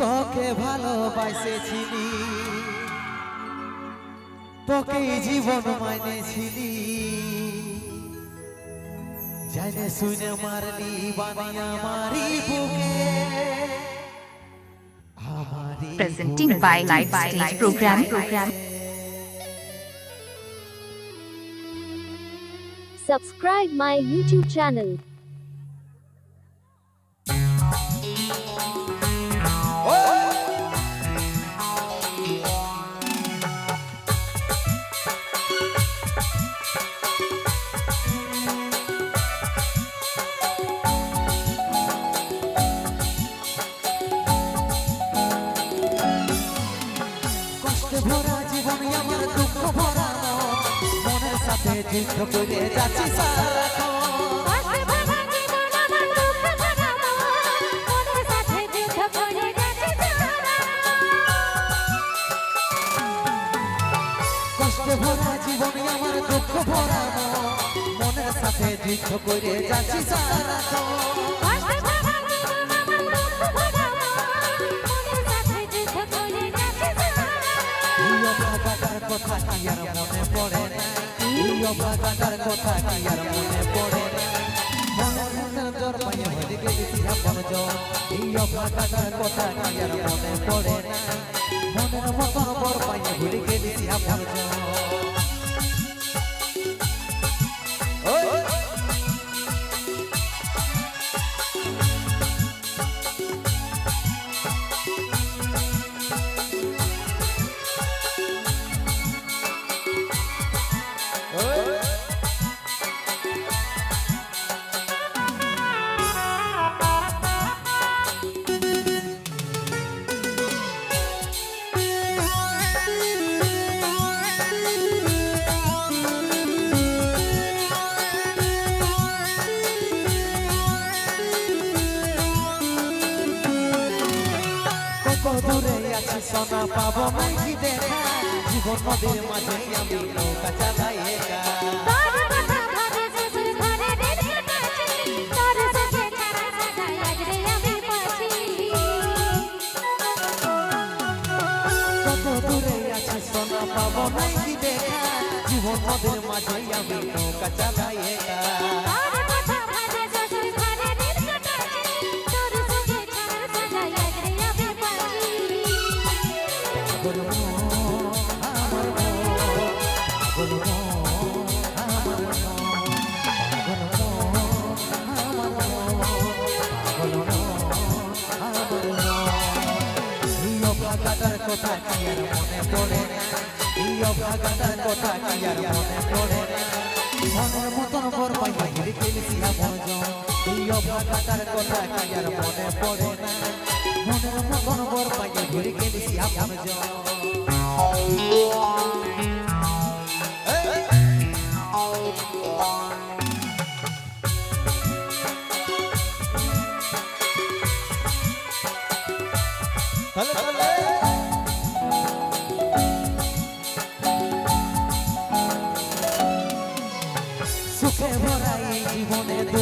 তোকে ভালোবাসেছিলি তোকে জীবন মানেছিলি জানে শুনে মারলি বানিয়া মারি বুকে presenting by Live Stage Program. Program. Subscribe my YouTube channel. কষ্টে ভরা জীবন আমার দুঃখ ভরা মনের সাথে যুদ্ধ করে যাচ্ছি সারাক্ষণ। ভরা জীবন আমার দুঃখ ভরা মনের সাথে যুদ্ধ করে যাচ্ছি সারাক্ষণ। অভাগাটার কথা কি আর মনে পড়ে? জ্বর পায়ে হয়ে গেছি আপন পড়ে? মনের মতন বর পায়ে ভুলে গেছি আপন জন। কত দূরে আছি সোনা পাবো নাকি দেখা জীবন নদীর মাঝে আমি নৌকা চালাই একা সোনা পাবো নাকি দেখা জীবন নদীর মাঝে আমি নৌকা চালাই একা কথা কি আর মনে পড়ে এই অভাগাটার কথা কি আর মনে পড়ে মনের মতন বর পাইয়া ঘিরে খেলেছি আপন জন। এই অভাগাটার কথা কি আর মনে পড়ে মনের মতন বর পাইয়া ঘিরে খেলেছি আপন জন।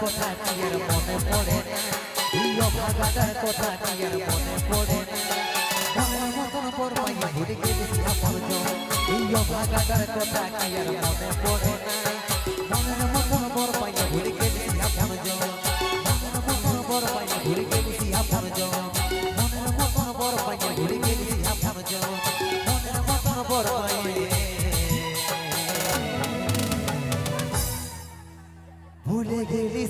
কথা কি আর মনে পড়ে? প্রিয় ভাগাদার কথা কি আর মনে পড়ে? মনের মতন পর পাইয়া ভুলে গেছি আপন এই অভাগাটার কথা কি আর মনে পড়ে? মনের মতন ভুলে গেলি